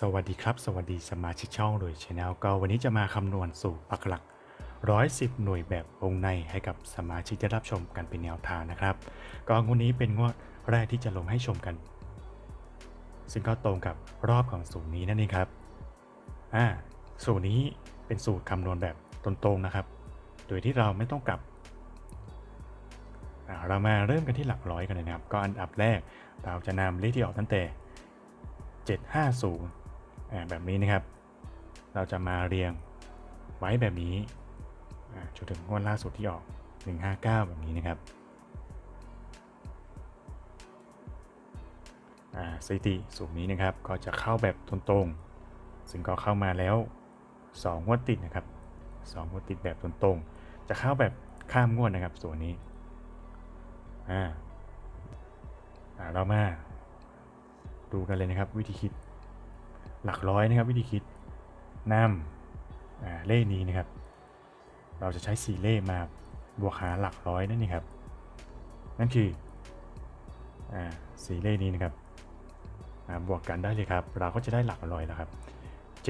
สวัสดีครับ สวัสดีสมาชิกช่องโดยช anel ก็วันนี้จะมาคำนวณสูตรปักหลัก 110 หน่วยแบบวงในให้กับสมาชิกได้รับชมกันเป็นแนวทางนะครับก็งวดนี้เป็นงวดแรกที่จะลงให้ชมกัน ซึ่งก็ตรงกับรอบของสูตรนี้นั่นเองครับอ่าสูตรนี้เป็นสูตรคำนวณแบบตรงๆนะครับ โดยที่เราไม่ต้องกลับ เรามาเริ่มกันที่หลักร้อยกันเลยนะครับ ก็อันดับแรกเราจะนำเลขที่ออกตั้งแต่ 750อ่า แบบนี้นะครับ เราจะมาเรียงไว้แบบนี้จนถึงงวดล่าสุดที่ออก 159 แบบนี้นะครับสถิติสูตรนี้นะครับก็จะเข้าแบบตรงๆ ซึ่งก็เข้ามาแล้ว2งวดติดนะครับ2งวดติดแบบตรงๆ จะเข้าแบบข้ามงวดนะครับส่วนนี้อ่าเรามาดูกันเลยนะครับวิธีคิด หลักร้อยนะครับวิธีคิดนำเลขนี้นะครับ เราจะใช้4เลขมาบวกหาหลักร้อยนั่นเองครับนั่นคือสี่เลขนี้นะครับบวกกันได้เลยครับ เราก็จะได้หลักร้อยแล้วครับ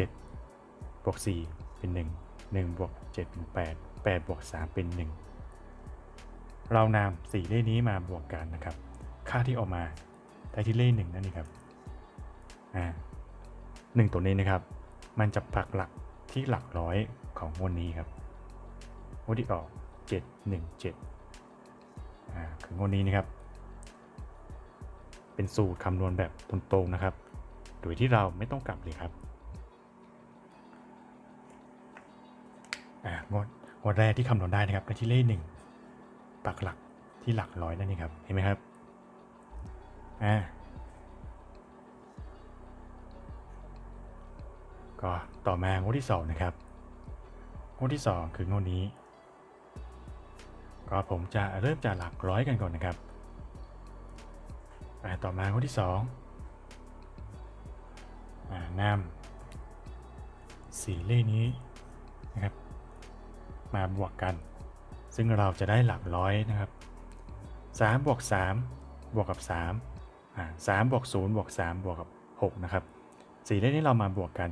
7บวก4เป็น 1 1บวก7เป็น8 8บวก3เป็น 1 เรานำ4เลขนี้มาบวกกันนะครับ ค่าที่ออกมาได้ที่เลขหนึ่งนั่นเองครับอ่า หนึ่งตัวนี้นะครับ มันจะปักหลักที่หลักร้อยของงวดนี้ครับงวดที่ออก 717อ่าคืองวดนี้นะครับ เป็นสูตรคำนวณแบบตรงๆนะครับ โดยที่เราไม่ต้องกลับเลยครับอ่างวดงวดแรกที่คำนวณได้นะครับได้ที่เลขหนึ่งปักหลักที่หลักร้อยนั่นเองครับ เห็นไหมครับ อ่า ก็ต่อมางวดที่ 2 นะครับงวดที่ 2 คืองวดนี้ ก็ผมจะเริ่มจากหลักร้อยกันก่อนนะครับต่อมางวดที่2อ่านำสีเลขนี้นะครับ มาบวกกัน ซึ่งเราจะได้หลักร้อยนะครับ3บวก3บวกกับ3อ่า3บวก0บวก3บวกกับ6นะครับสีเลขนี้เรามาบวกกัน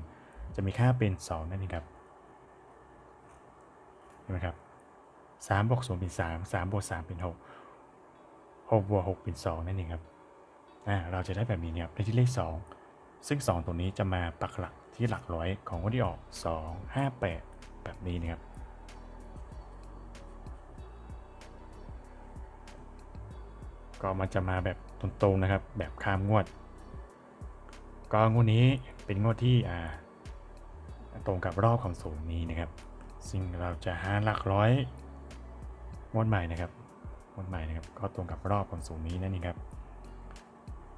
จะมีค่าเป็น 2 นั่นเองครับ เห็นไหมครับ3บวก0เป็น 3 3บวก3เป็น 6 6บวก6เป็น 2 นั่นเองครับอ่าเราจะได้แบบนี้เนี่ยได้ที่เลข 2 ซึ่ง 2 ตรงนี้จะมาปักหลักที่หลักร้อยของวันที่ออก 2 5 8 แบบนี้นะครับก็มันจะมาแบบตรงๆนะครับ แบบข้ามงวด ก็งวดนี้เป็นงวดที่อ่า ตรงกับรอบของสูงนี้นะครับ ซึ่งเราจะหาหลักร้อยงวดใหม่นะครับงวดใหม่นะครับ ก็ตรงกับรอบของสูงนี้นั่นเองครับ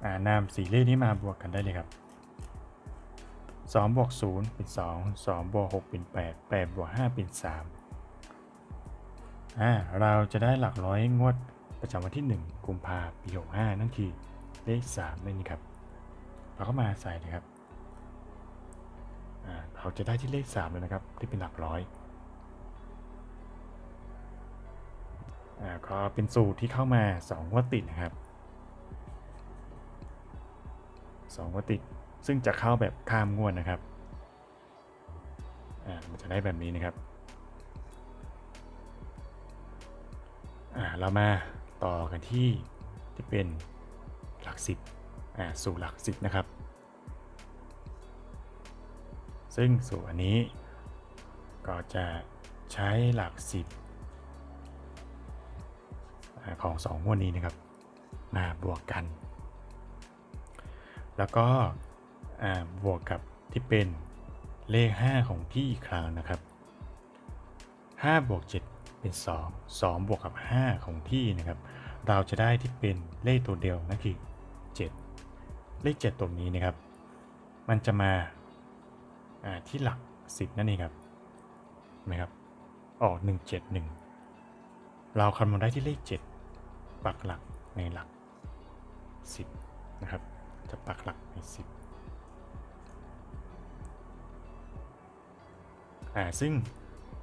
อ่านำสี่เลขนี้มาบวกกันได้เลยครับ2บวก0เป็น2 2บวก6เป็น8 8บวก5เป็น3อ่าเราจะได้หลักร้อยงวดประจำวันที่ 1 กุมภาพันธ์ปี65นั่นคือเลข 3 นั่นเองครับ เราก็มาใส่เลยครับ เราจะได้ที่เลข3เลยนะครับ ที่เป็นหลักร้อยอ่าก็เป็นสูตรที่เข้ามา2งวดติดนะครับ2งวดติดซึ่งจะเข้าแบบข้ามงวดนะครับอ่ามันจะได้แบบนี้นะครับอ่าเรามาต่อกันที่ที่เป็นหลักสิบอ่าสู่หลักสิบนะครับ ซึ่งสูตรอันนี้ก็จะใช้หลักสิบของสองวดนี้นะครับ มาบวกกัน แล้วก็บวกกับที่เป็นเลข 5 ของพี่อีกครั้งนะครับ 5 บวก 7 เป็น 2 2 บวกกับ 5 ของพี่นะครับ เราจะได้ที่เป็นเลขตัวเดียวนั่นคือ 7 เลข 7ตรงนี้นะครับ มันจะมา ที่หลัก 10 นั่นเองครับเห็นไหมครับ ออก 171 เราคำนวณได้ที่เลข 7 ปักหลักในหลัก 10 นะครับ จะปักหลักใน 10อ่าซึ่ง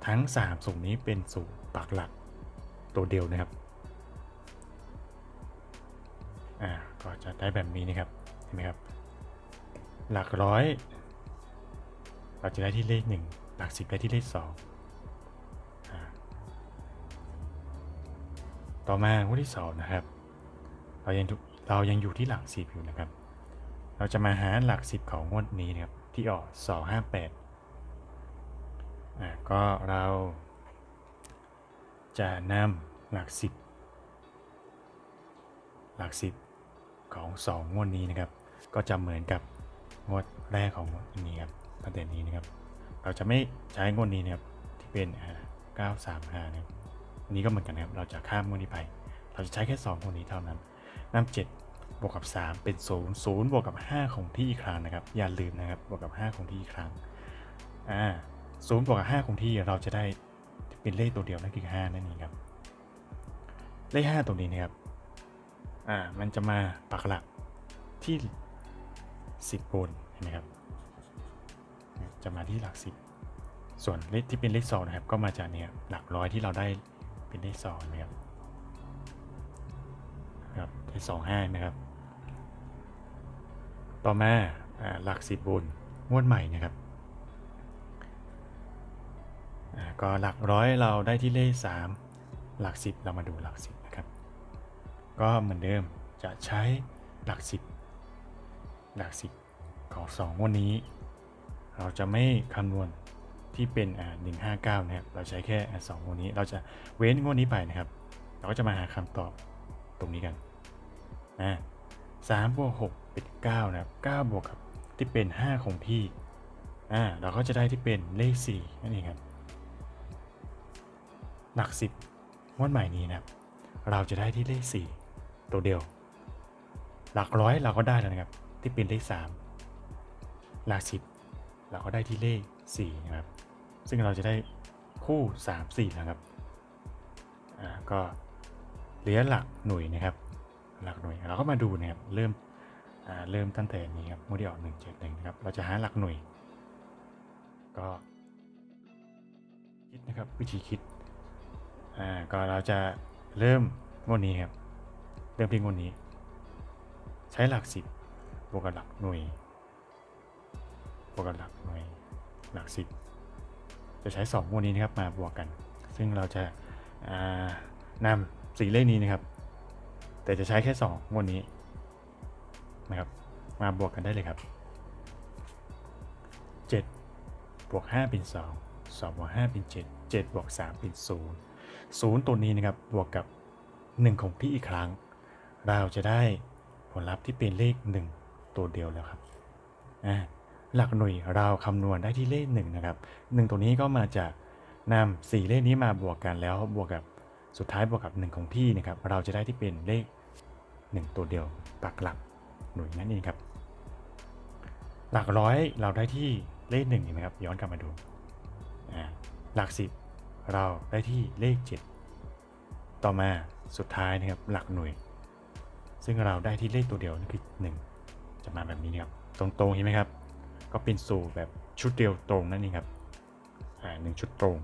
ทั้ง 3 สูตรนี้เป็นสูตรปักหลักตัวเดียวนะครับอ่าก็จะได้แบบนี้นะครับ เห็นไหมครับ หลักร้อย เราจะได้ที่เลขหนึ่งหลักสิบได้ที่เลขสองต่อมางวดที่สองนะครับ เรายังเรายังอยู่ที่หลักสิบอยู่นะครับ เราจะมาหาหลักสิบของงวดนี้นะครับที่ออกสองห้าแปดก็เราจะนำหลักสิบหลักสิบของสองงวดนี้นะครับ ก็จะเหมือนกับงวดแรกของงวดนี้ครับ ประเด็นนี้นะครับ เราจะไม่ใช้งวดนี้นะครับที่เป็นอ่า935นะครับอันนี้ก็เหมือนกันนะครับเราจะข้ามงวดนี้ไป เราจะใช้แค่2งวดนี้เท่านั้นนำ7บวกกับ 3 เป็น 0 0บวกกับ 5 ของที่อีกครั้งนะครับอย่าลืมนะครับบวกกับ 5 ของที่อีกครั้งอ่าศูนย์บวกกับ 5 ของที่เราจะได้เป็นเลขตัวเดียวนั่นคือ5นั่นเองครับเลข5ตรงนี้นะครับอ่ามันจะมาปักหลักที่10บนเห็นไหมครับ จะมาที่หลัก 10 ส่วนเลขที่เป็นเลข2นะครับ ก็มาจากเนี่ยหลักร้อยที่เราได้เป็นเลข2นะครับครับเลข2 5นะครับ ต่อมาหลัก10บนงวดใหม่นะครับก็หลักร้อยเราได้ที่เลข 3 หลัก 10 เรามาดูหลัก 10นะครับ ก็เหมือนเดิมจะใช้หลัก 10 หลัก 10 ของ2งวดนี้ เราจะไม่คำนวณที่เป็นอ่า159 นะครับ เราใช้แค่สองงวดนี้ เราจะเว้นงวดนี้ไปนะครับ เราก็จะมาหาคำตอบตรงนี้กันอ่าสามบวกหกเป็นเก้านะครับเก้าบวกกับที่เป็นห้าคงที่อ่าเราก็จะได้ที่เป็นเลขสี่นั่นเองครับ หลักสิบงวดใหม่นี้นะครับ เราจะได้ที่เลขสี่ตัวเดียว หลักร้อยเราก็ได้แล้วนะครับ ที่เป็นเลขสามหลักสิบ เราก็ได้ที่เลขสี่นะครับ ซึ่งเราจะได้คู่สามสี่นะครับอ่าก็เหลือหลักหน่วยนะครับ หลักหน่วยเราก็มาดูนะครับเริ่มอ่าเริ่มตั้งแต่นี้ครับโมเดลออกหนึ่งเจ็ดหนึ่งนะครับเราจะหาหลักหน่วย ก็คิดนะครับวิธีคิดอ่าก็เราจะเริ่มงวดนี้ครับเริ่มที่งวดนี้ ใช้หลักสิบวกกับหลักหน่วย บวกกับหลักหน่วยหลักสิบจะใช้2งวดนี้นะครับมาบวกกัน ซึ่งเราจะานำสี่เลขนี้นะครับ แต่จะใช้แค่2งวดนี้นะครับ มาบวกกันได้เลยครับ 7 บวก 5 เป็น 2 2บวก5เป็น 7 7 บวก 3 เป็น 0 0 ตัวนี้นะครับ บวกกับ 1 ของที่อีกครั้ง เราจะได้ผลลัพธ์ที่เป็นเลข 1 ตัวเดียวแล้วครับอ่า หลักหน่วยเราคำนวณได้ที่เลข1นะครับ1ตัวนี้ก็มาจากนำ4เลขนี้มาบวกกันแล้วบวกกับสุดท้ายบวกกับ1ของที่นะครับ เราจะได้ที่เป็นเลข 1 ตัวเดียวปักหลักหน่วยนั่นเองครับ หลักร้อยเราได้ที่เลขหนึ่งเห็นไหมครับ ย้อนกลับมาดู หลักสิบเราได้ที่เลข 7 ต่อมาสุดท้ายนะครับหลักหน่วย ซึ่งเราได้ที่เลขตัวเดียวนั่นคือ 1 จะมาแบบนี้นะครับ ตรงๆเห็นไหมครับ ก็เป็นสูตรแบบชุดเดียวตรงนั่นเองครับอ่าหนึ่งชุดตรง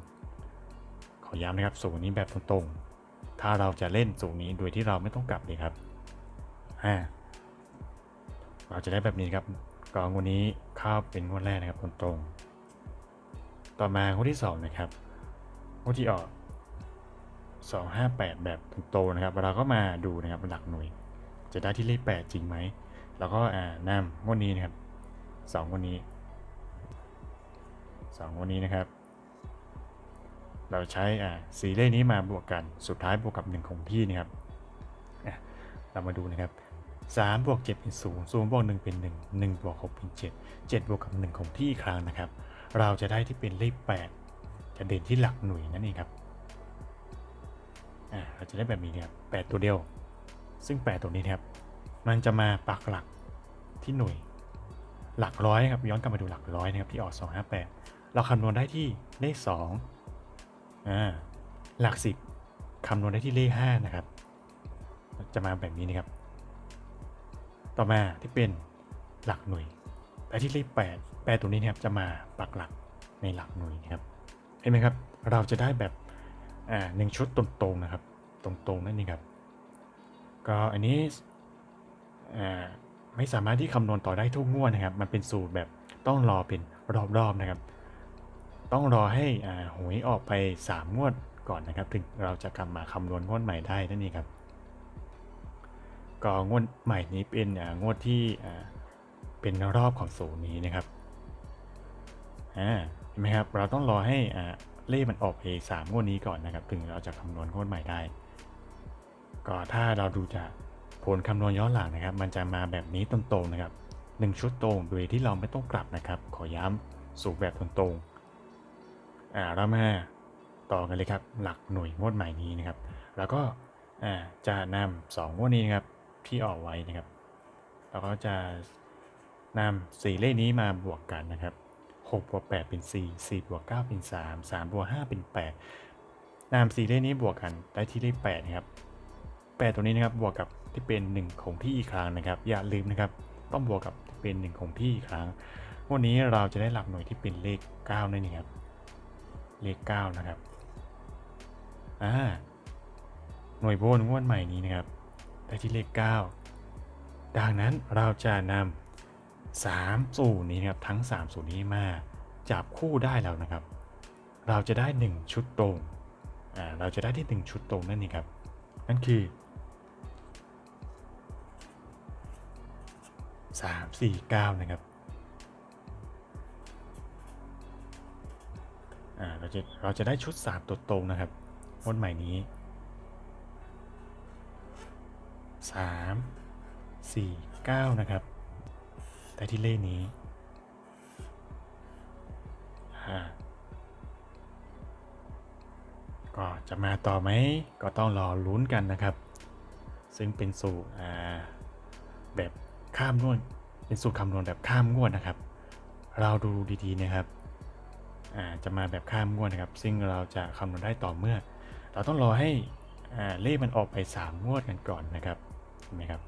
ขอย้ำนะครับสูตรนี้แบบตรงๆ ถ้าเราจะเล่นสูตรนี้โดยที่เราไม่ต้องกลับเลยครับอ่าเราจะได้แบบนี้ครับกองวันนี้เข้าเป็นงวดแรกนะครับตรงๆ ต่อมางวดที่สองนะครับงวดที่ออก 258 แบบตรงๆนะครับเราก็มาดูนะครับหลักหน่วย จะได้ที่เลข8จริงไหม แล้วก็อ่านำงวดนี้นะครับ สองงวดนี้สองงวดนี้นะครับ เราใช้อ่าสีเลขนี้มาบวกกันสุดท้ายบวกกับ1ของที่นะครับเรามาดูนะครับ3บวก7เป็น0 0บวก1เป็น 1 1บวก6เป็น7 7บวกกับ1ของที่อีกครั้งนะครับ เราจะได้ที่เป็นเลข 8 จะเด่นที่หลักหน่วยนั่นเองครับเราจะได้แบบนี้นะครับ8ตัวเดียว ซึ่ง 8 ตัวนี้นะครับ มันจะมาปักหลักที่หน่วย หลักร้อยครับย้อนกลับมาดูหลักร้อยนะครับที่ออก258 เราคำนวณได้ที่เลข2อ่าหลัก 10คำนวณได้ที่เลข5นะครับ จะมาแบบนี้นะครับ ต่อมาที่เป็นหลักหน่วยแต่ที่เลข8 8ตัวนี้นะครับจะมาปักหลักในหลักหน่วยนะครับเห็นไหมครับ เราจะได้แบบอ่าหนึ่งชุดตรงๆนะครับ ตรงๆนั่นเองครับ ก็อันนี้อ่า ไม่สามารถที่คำนวณต่อได้ทุกงวดนะครับ มันเป็นสูตรแบบต้องรอเป็นรอบๆนะครับ ต้องรอให้อ่าหวยออกไป 3 งวดก่อนนะครับ ถึงเราจะกลับมาคำนวณงวดใหม่ได้นั่นเองครับ ก็งวดใหม่นี้เป็นงวดที่เป็นรอบของศูนย์นี้นะครับอ่าเห็นไหมครับ เราต้องรอให้เลขมันออกไปสามงวดนี้ก่อนนะครับ ถึงเราจะคำนวณงวดใหม่ได้ ก็ถ้าเราดูจาก ผลคำนวณย้อนหลังนะครับ มันจะมาแบบนี้ตรงๆนะครับหนึ่งชุดตรงโดยที่เราไม่ต้องกลับนะครับ ขอย้ำสูงแบบตรงๆอ่าเรามาต่อกันเลยครับ หลักหน่วยงวดใหม่นี้นะครับ แล้วก็อ่าจะนำสองงวดนี้นะครับที่ออกไว้นะครับเราก็จะนำสี่เลขนี้มาบวกกันนะครับ6บวก8เป็น 4 4บวก9เป็น 3 3บวก5เป็น 8นำสี่เลขนี้บวกกันได้ที่เลข8นะครับ8ตัวนี้นะครับบวกกับ ที่เป็น 1 คงที่อีกครั้งนะครับ อย่าลืมนะครับ ต้องบวกกับที่เป็น 1 คงที่อีกครั้ง วันนี้เราจะได้หลักหน่วยที่เป็นเลข9นั่นเองครับ เลข9นะครับอ่าหน่วยโบนงวดใหม่นี้นะครับได้ที่เลข 9 ดังนั้นเราจะนำ3สูตรนี้นะครับทั้ง3สูตรนี้มาจับคู่ได้แล้วนะครับ เราจะได้ 1 ชุดตรงอ่าเราจะได้ที่ 1 ชุดตรงนั่นเองครับนั่นคือ 3 4 9 นะครับเราจะเราจะได้ชุด 3 ตัวตรงนะครับงวดใหม่นี้ 3 4 9 นะครับ ได้ที่เลขนี้อ่าก็จะมาต่อไหมก็ต้องรอลุ้นกันนะครับ ซึ่งเป็นสูตรแบบ ข้ามงวดเป็นสูตรคำนวณแบบข้ามงวดนะครับ เราดูดีๆนะครับจะมาแบบข้ามงวดนะครับ ซึ่งเราจะคำนวณได้ต่อเมื่อ เราต้องรอให้เลขมันออกไป 3 งวดกันก่อนนะครับเห็นไหมครับ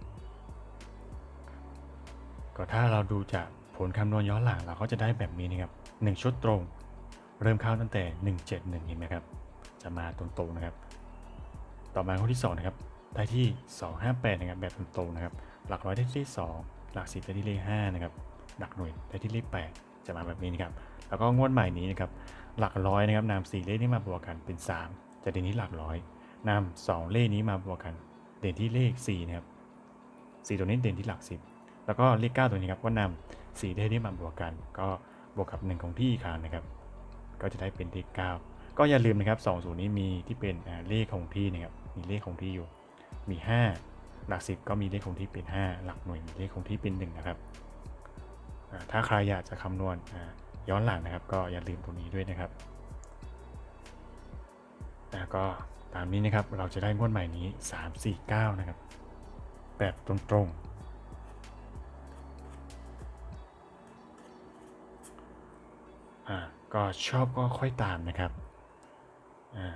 ก็ถ้าเราดูจากผลคำนวณย้อนหลังเราก็จะได้แบบนี้นะครับ 1 ชุดตรง เริ่มเข้าตั้งแต่ 171เห็นไหมครับ จะมาตรงๆนะครับ ต่อมาข้อที่ 2 นะครับ ได้ที่ 258 นะครับ แบบตรงๆนะครับ หลักร้อยได้ที่ 2 หลักสิบได้ที่เลข5นะครับ หลักหน่วยได้ที่เลข8จะมาแบบนี้นะครับ แล้วก็งวดใหม่นี้นะครับ หลักร้อยนะครับนำ4เลขนี้มาบวกกันเป็น 3 จะเด่นที่หลักร้อยนำ2เลขนี้มาบวกกัน เด่นที่เลข4นะครับ4ตัวนี้เด่นที่หลัก 10 แล้วก็เลข 9 ตัวนี้ครับก็นำ4เลขนี้มาบวกกัน ก็บวกกับ1ของที่อีกครั้งนะครับ ก็จะได้เป็นเลข9ก็อย่าลืมนะครับ2สูตรนี้มีที่เป็นเลขคงที่นะครับมีเลขคงที่อยู่ มี 5 หลัก 10 ก็มีเลขคงที่เป็น 5 หลักหน่วยมีเลขคงที่เป็น1นะครับถ้าใครอยากจะคำนวณย้อนหลังนะครับ ก็อย่าลืมตรงนี้ด้วยนะครับแล้วก็ตามนี้นะครับเราจะได้งวดใหม่นี้ 3 4 9 นะครับ แบบตรงๆ อ่าก็ชอบก็ค่อยตามนะครับ อ่า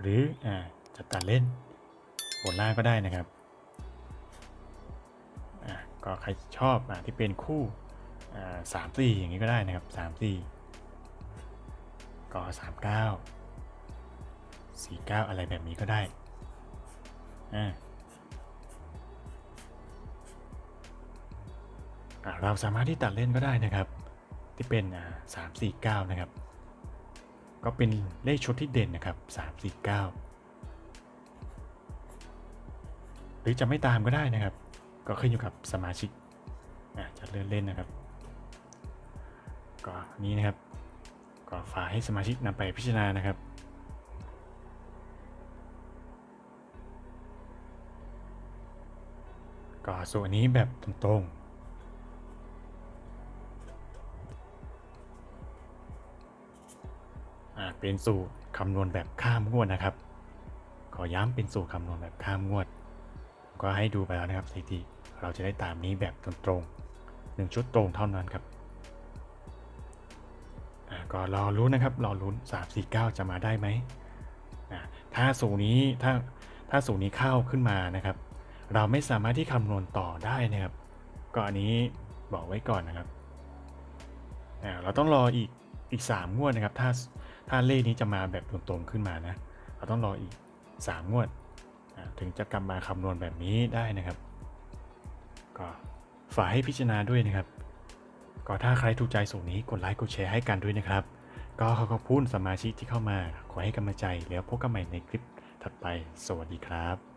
หรืออ่าจะตัดเล่นบนล่างก็ได้นะครับก็ใครชอบอที่เป็นคู่สามสี่อย่างนี้ก็ได้นะครับสามสี่ก็สามเก้าสี่เก้าอะไรแบบนี้ก็ได้เราสามารถที่ตัดเล่นก็ได้นะครับ ที่เป็นสามสี่เก้านะครับ ก็เป็นเลขชุดที่เด่นนะครับ 3 4 9 หรือจะไม่ตามก็ได้นะครับ ก็ขึ้นอยู่กับสมาชิกอะจะเลื่อนเล่นนะครับ ก็นี้นะครับ ก็ฝากให้สมาชิกนำไปพิจารณานะครับก็ส่วนนนี้แบบตรงๆ เป็นสูตรคำนวณแบบข้ามงวดนะครับ ขอย้ำเป็นสูตรคำนวณแบบข้ามงวด ก็ให้ดูไปแล้วนะครับสถิติเราจะได้ตามนี้แบบตรงๆหนึ่งชุดตรงเท่านั้นครับก็รอรุ้นนะครับรอรุ้น3 4 9 จะมาได้ไหมถ้าสูตรนี้ถ้าถ้าสูตรนี้เข้าขึ้นมานะครับ เราไม่สามารถที่คำนวณต่อได้นะครับก็อันนี้บอกไว้ก่อนนะครับเราต้องรออีกอีก3งวดนะครับ ถ้า ถ้าเลขนี้จะมาแบบตรงๆขึ้นมานะ เราต้องรออีก 3 งวด ถึงจะกลับมาคำนวณแบบนี้ได้นะครับ ก็ฝากให้พิจารณาด้วยนะครับ ก็ถ้าใครถูกใจสูตรนี้กดไลค์กดแชร์ให้กันด้วยนะครับ ก็ขอขอบคุณสมาชิกที่เข้ามา ขอให้กำลังใจแล้วพบกันใหม่ในคลิปถัดไป สวัสดีครับ